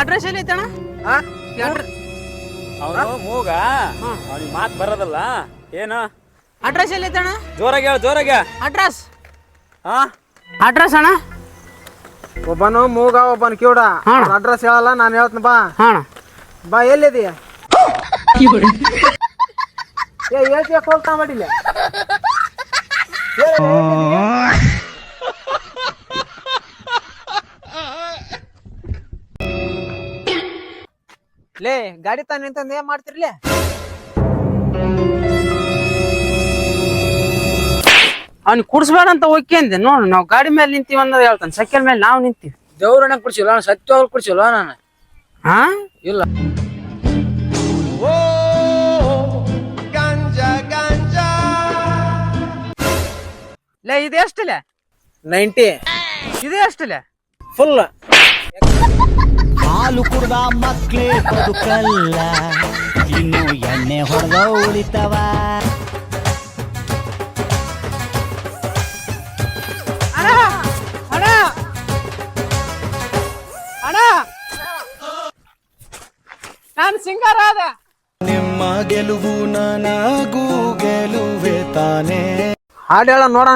Address ಎಲ್ಲಿ ಐತಣ ಹಾ ಈ ಅಡ್ರೆಸ್ ಅವನು ಮೂಗ? ಅವನಿಗೆ ಮಾತು ಬರೋದಲ್ಲ? ಏನು? ಅಡ್ರೆಸ್ ಎಲ್ಲಿ ಐತಣ ಜೋರಾಗಿ ಹೇಳು ಜೋರಾಗಿ ಅಡ್ರೆಸ್ ಹಾ ಅಡ್ರೆಸ್ ಅಣ್ಣ? ಒಬ್ಬನು ಮೂಗ ಒಬ್ಬನು ಕಿವುಡ. ಅಡ್ರೆಸ್ ಹೇಳಲ್ಲ ನಾನು ಹೇಳ್ತೀನಿ ಬಾ. ಹಾ ಬಾ ಎಲ್ಲಿದೀಯ ಏ ಹೇಳ್ತೀಯ ಹೋಗ್ತಾ ಮಾಡಿಲ್ಲ ಲೇ ಗಾಡಿ ತಾನ ನಿಂತಂದ ಏನ್ ಮಾಡ್ತಿರ್ಲಿ? ಅವ್ನಿಗೆ ಕುಡ್ಸ್ಬೇಡ ಅಂತ ಓಕೆ ಅಂದೆ ನೋಡು ನಾವು ಗಾಡಿ ಮೇಲೆ ನಿಂತೀವಿ ಅನ್ನೋದು ಹೇಳ್ತಾನೆ. ಸೈಕಲ್ ಮೇಲೆ ನಾವು ನಿಂತೀವಿ. ದೇವ್ರನ್ನ ಕುಡ್ಸಿಲ್ಲ ನಾನು ಅವ್ರು ಕುಡ್ಸಿಲ್ಲ ನಾನು? ಹಾ ಇಲ್ಲ. ಲೇ ಇದು ಎಷ್ಟಲೆ ನೈಂಟಿ. ಇದೆ ಅಷ್ಟಿಲ್ಲ ಫುಲ್ ಹಾಲು ಕುಡ್ದ ಮಕ್ಳೇ ಬದುಕಲ್ಲ. ಇನ್ನು ಎಣ್ಣೆ ಹೊರಗ ಉಳಿತವ. ನಾನು ಸಿಂಗಾರ ಆದ. ನಿಮ್ಮ ಗೆಲುವು ನನಗೂ ಗೆಲುವೆ ತಾನೇ. ಹಾಡು ಹೇಳ ನೋಡ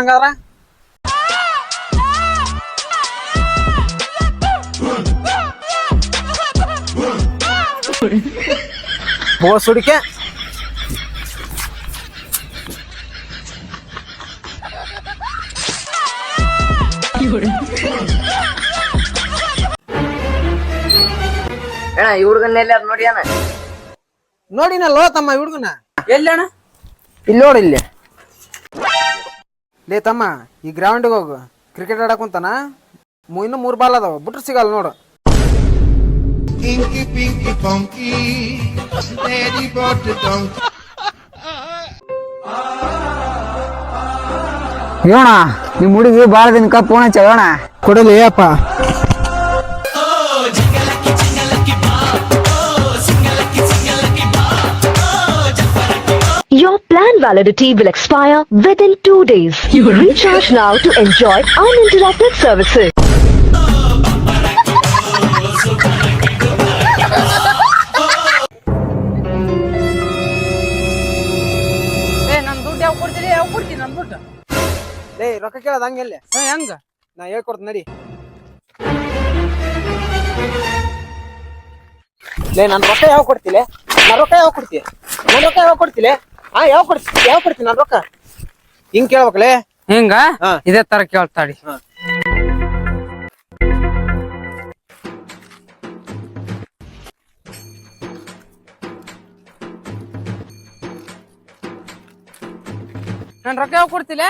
ಹಂಗಾರ ಸುಡಿಕೆ. ಹುಡಿಕೆ ಅಣ್ಣ ಈ ಅದ್ ನೋಡಿ ಅಣ್ಣ? ನೋಡಿನಲ್ಲೋ ತಮ್ಮ ಹುಡುಗನ? ಎಲ್ಲಿ ಅಣ್ಣ? ಇಲ್ಲಿ ನೋಡು ಇಲ್ಲಿ. ಲೇ ತಮ್ಮ ಈ ಗ್ರೌಂಡಿಗೆ ಹೋಗು. ಕ್ರಿಕೆಟ್ ಆಡಕ್ ಕುಂತಾನ? ಮು- ಇನ್ನು ಮೂರು ಬಾಲ್ ಅದಾವ. ಬಿಟ್ರೆ ಸಿಗಲ್ಲ ನೋಡು. Inky Pinky Funky, Daddy brought the donkey. ಯೋಣ ನಿಮ್ ಹುಡುಗಿ ಬಾಳ ದಿನಕ ಫೋನ್ ಹಚ್ಚೋಣ ಕೊಡಲಿ ಅಪ್ಪ Your plan validity will expire within two days. Recharge now to enjoy uninterrupted services. ಯಾವ ಕೊಡ್ತೀನಿ ಲೇ ರೊಕ್ಕ ಕೇಳೋದು ಹಂಗೆಲ್ಲ ಏ ಹೆಂಗ? ನಾ ಹೇಳ್ಕೊಡ್ತೀನಿ ನಡಿ. ಲೇ ನಾನು ರೊಕ್ಕ ಯಾವ ಕೊಡ್ತಿಲ್ಲ ನಾ ರೊಕ್ಕ ಯಾವ ಕೊಡ್ತಿ? ನಾನು ರೊಕ್ಕ ಯಾವ ಕೊಡ್ತಿಲ್ಲ ಹಾ ಯಾವ ಕೊಡ್ತಿ ಯಾವ ಕೊಡ್ತೀನಿ ನಾನು ರೊಕ್ಕ? ಹಿಂಗ್ ಕೇಳ್ಬೇಕಲೇ? ಹಿಂಗ? ಹಾ. ಇದೇ ತರ ಕೇಳ್ತಾಡಿ. ಹಾ. ನನ್ ರೊಕ್ಕ ಯಾವ ಕೊಡ್ತಿಲ್ಲ